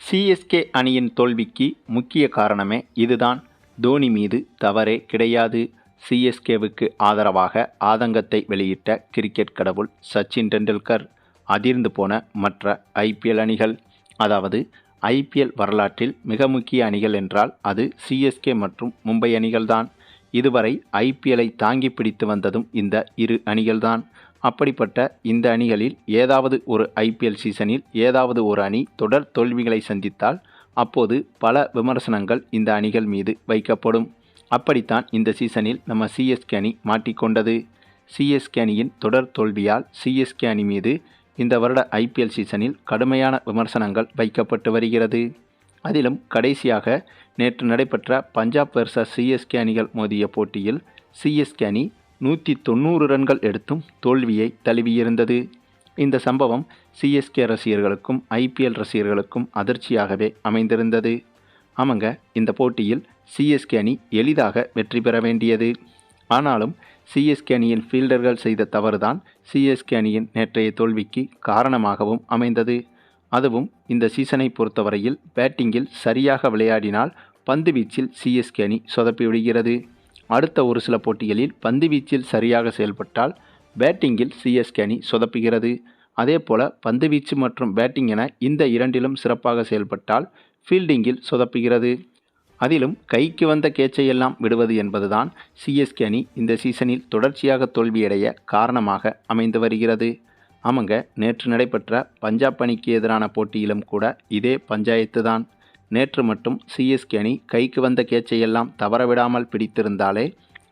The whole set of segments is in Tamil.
சிஎஸ்கே அணியின் தோல்விக்கு முக்கிய காரணமே இதுதான். தோனி மீது தவறே கிடையாது. சிஎஸ்கேவுக்கு ஆதரவாக ஆதங்கத்தை வெளியிட்ட கிரிக்கெட் கடவுள் சச்சின் டெண்டுல்கர். அதிர்ந்து போன மற்ற ஐபிஎல் அணிகள் அதாவது ஐபிஎல் வரலாற்றில் மிக முக்கிய அணிகள் என்றால் அது சிஎஸ்கே மற்றும் மும்பை அணிகள்தான். இதுவரை ஐபிஎல்லை தாங்கி பிடித்து வந்ததும் இந்த இரு அணிகள்தான். அப்படிப்பட்ட இந்த அணிகளில் ஏதாவது ஒரு ஐபிஎல் சீசனில் ஏதாவது ஒரு அணி தொடர் தோல்விகளை சந்தித்தால் அப்போது பல விமர்சனங்கள் இந்த அணிகள் மீது வைக்கப்படும். அப்படித்தான் இந்த சீசனில் நம்ம சிஎஸ்கே அணி மாட்டிக்கொண்டது சிஎஸ்கே அணியின் தொடர் தோல்வியால் சிஎஸ்கே அணி மீது இந்த வருட ஐபிஎல் சீசனில் கடுமையான விமர்சனங்கள் வைக்கப்பட்டு வருகிறது. அதிலும் கடைசியாக நேற்று நடைபெற்ற பஞ்சாப் வெர்சஸ் சிஎஸ்கே அணிகள் மோதிய போட்டியில் சிஎஸ்கே அணி நூற்றி தொண்ணூறு ரன்கள் எடுத்தும் தோல்வியை தழுவியிருந்தது. இந்த சம்பவம் சிஎஸ்கே ரசிகர்களுக்கும் ஐபிஎல் ரசிகர்களுக்கும் அதிர்ச்சியாகவே அமைந்திருந்தது. ஆமாங்க இந்த போட்டியில் சிஎஸ்கே அணி எளிதாக வெற்றி பெற வேண்டியது. ஆனாலும் சிஎஸ்கே அணியின் ஃபீல்டர்கள் செய்த தவறுதான் சிஎஸ்கே அணியின் நேற்றைய தோல்விக்கு காரணமாகவும் அமைந்தது. அதுவும் இந்த சீசனை பொறுத்தவரையில் பேட்டிங்கில் சரியாக விளையாடினால் பந்து வீச்சில் சிஎஸ்கே அணி சொதப்பிவிடுகிறது அடுத்த ஒரு சில போட்டிகளில் பந்து வீச்சில் சரியாக செயல்பட்டால் பேட்டிங்கில் சிஎஸ்கே அணி சொதப்புகிறது. அதே போல பந்து வீச்சு மற்றும் பேட்டிங் என இந்த இரண்டிலும் சிறப்பாக செயல்பட்டால் ஃபீல்டிங்கில் சொதப்புகிறது. அதிலும் கைக்கு வந்த கேச்சையெல்லாம் விடுவது என்பதுதான் சிஎஸ்கே அணி இந்த சீசனில் தொடர்ச்சியாக தோல்வியடைய காரணமாக அமைந்து வருகிறது. ஆமாங்க நேற்று நடைபெற்ற பஞ்சாப் அணிக்கு எதிரான போட்டியிலும் கூட இதே பஞ்சாயத்து தான். நேற்று மட்டும் சிஎஸ்கே அணி கைக்கு வந்த கேட்சையெல்லாம் தவறவிடாமல் பிடித்திருந்தாலே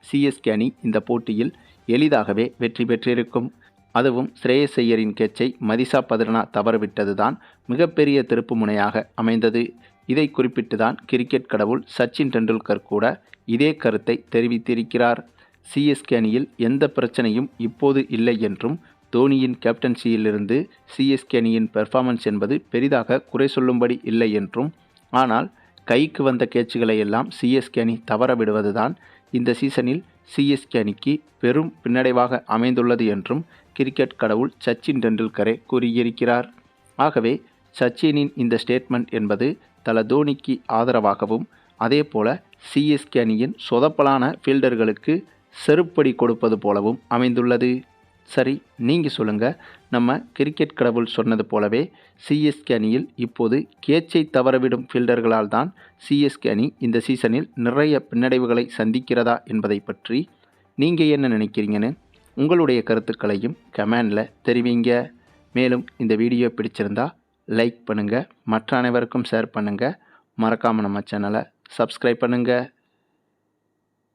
சிஎஸ்கே அணி இந்த போட்டியில் எளிதாகவே வெற்றி பெற்றிருக்கும். அதுவும் ஸ்ரேயஸ் ஐயரின் கேட்சை மதிசா தவறவிட்டது தவறவிட்டதுதான் மிகப்பெரிய திருப்பு முனையாக அமைந்தது. இதை குறிப்பிட்டு தான் கிரிக்கெட் கடவுள் சச்சின் டெண்டுல்கர் கூட இதே கருத்தை தெரிவித்திருக்கிறார். சிஎஸ்கே அணியில் எந்த பிரச்சனையும் இப்போது இல்லை என்றும் தோனியின் கேப்டன்சியிலிருந்து சிஎஸ்கே அணியின் பெர்ஃபார்மன்ஸ் என்பது பெரிதாக குறை சொல்லும்படி இல்லை என்றும் ஆனால் கைக்கு வந்த கேட்சுகளை எல்லாம் சிஎஸ்கே அணி தவற விடுவதுதான் இந்த சீசனில் சிஎஸ்கே அணிக்கு பெரும் பின்னடைவாக அமைந்துள்ளது என்றும் கிரிக்கெட் கடவுள் சச்சின் டெண்டுல்கரே கூறியிருக்கிறார். ஆகவே சச்சினின் இந்த ஸ்டேட்மெண்ட் என்பது தல தோனிக்கு ஆதரவாகவும் அதேபோல சிஎஸ்கே அணியின் சொதப்பலான ஃபீல்டர்களுக்கு செருப்படி கொடுப்பது போலவும் அமைந்துள்ளது. சரி நீங்கள் சொல்லுங்கள் நம்ம கிரிக்கெட் கடவுள் சொன்னது போலவே சிஎஸ்கே அணியில் இப்போது கேட்சை தவறவிடும் ஃபீல்டர்களால் தான் சிஎஸ்கே அணி இந்த சீசனில் நிறைய பின்னடைவுகளை சந்திக்கிறதா என்பதை பற்றி நீங்கள் என்ன நினைக்கிறீங்கன்னு உங்களுடைய கருத்துக்களையும் கமெண்டில் தெரிவிங்க. மேலும் இந்த வீடியோ பிடிச்சிருந்தா லைக் பண்ணுங்கள் மற்ற அனைவருக்கும் ஷேர் பண்ணுங்கள் மறக்காமல் நம்ம சேனலை சப்ஸ்கிரைப் பண்ணுங்கள்